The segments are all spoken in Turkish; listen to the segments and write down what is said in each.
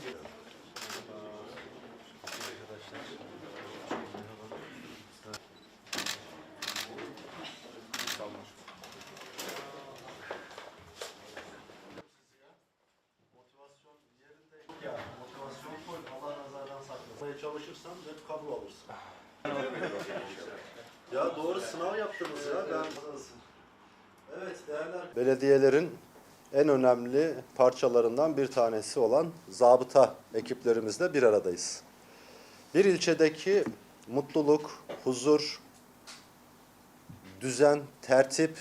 Ya motivasyon Allah nazardan saklasın. Çalışırsan hep kabul alırsın. ya doğru sınav yaptınız ya. Ben... Evet değerler. Belediyelerin en önemli parçalarından bir tanesi olan zabıta ekiplerimizle bir aradayız. Bir ilçedeki mutluluk, huzur, düzen, tertip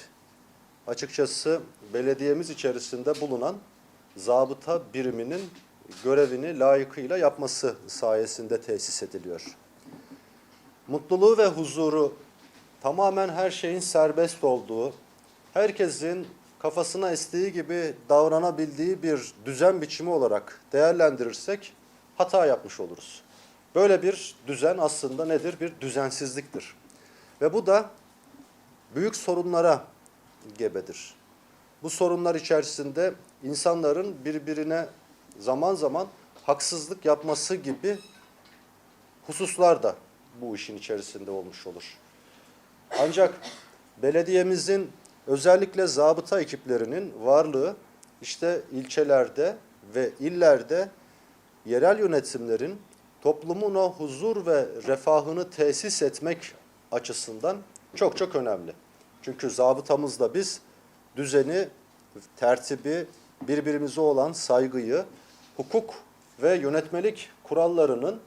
açıkçası belediyemiz içerisinde bulunan zabıta biriminin görevini layıkıyla yapması sayesinde tesis ediliyor. Mutluluğu ve huzuru tamamen her şeyin serbest olduğu, herkesin kafasına estiği gibi davranabildiği bir düzen biçimi olarak değerlendirirsek hata yapmış oluruz. Böyle bir düzen aslında nedir? Bir düzensizliktir. Ve bu da büyük sorunlara gebedir. Bu sorunlar içerisinde insanların birbirine zaman zaman haksızlık yapması gibi hususlar da bu işin içerisinde olmuş olur. Ancak belediyemizin özellikle zabıta ekiplerinin varlığı işte ilçelerde ve illerde yerel yönetimlerin toplumun o huzur ve refahını tesis etmek açısından çok çok önemli. Çünkü zabıtamızda biz düzeni, tertibi, birbirimize olan saygıyı, hukuk ve yönetmelik kurallarının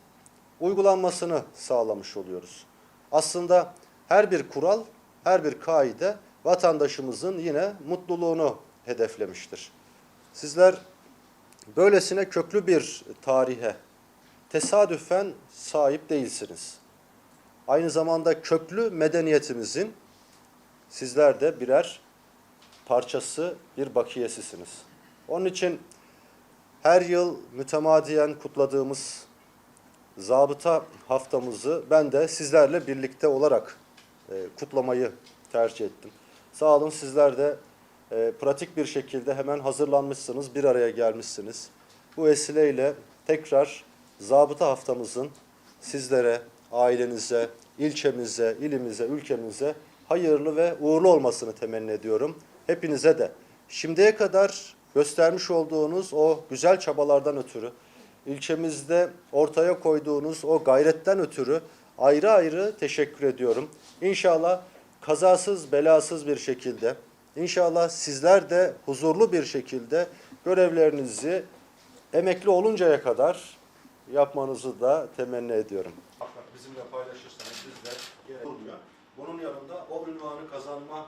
uygulanmasını sağlamış oluyoruz. Aslında her bir kural, her bir kaide vatandaşımızın yine mutluluğunu hedeflemiştir. Sizler böylesine köklü bir tarihe tesadüfen sahip değilsiniz. Aynı zamanda köklü medeniyetimizin sizler de birer parçası, bir bakiyesisiniz. Onun için her yıl mütemadiyen kutladığımız zabıta haftamızı ben de sizlerle birlikte olarak e, kutlamayı tercih ettim. Sağ olun sizler de e, pratik bir şekilde hemen hazırlanmışsınız, bir araya gelmişsiniz. Bu vesileyle tekrar zabıta haftamızın sizlere, ailenize, ilçemize, ilimize, ülkemize hayırlı ve uğurlu olmasını temenni ediyorum. Hepinize de şimdiye kadar göstermiş olduğunuz o güzel çabalardan ötürü, ilçemizde ortaya koyduğunuz o gayretten ötürü ayrı ayrı teşekkür ediyorum. İnşallah kazasız belasız bir şekilde, inşallah sizler de huzurlu bir şekilde görevlerinizi emekli oluncaya kadar yapmanızı da temenni ediyorum. Bizimle paylaşırsanız biz de gerek. Bunun yanında o ünvanı kazanma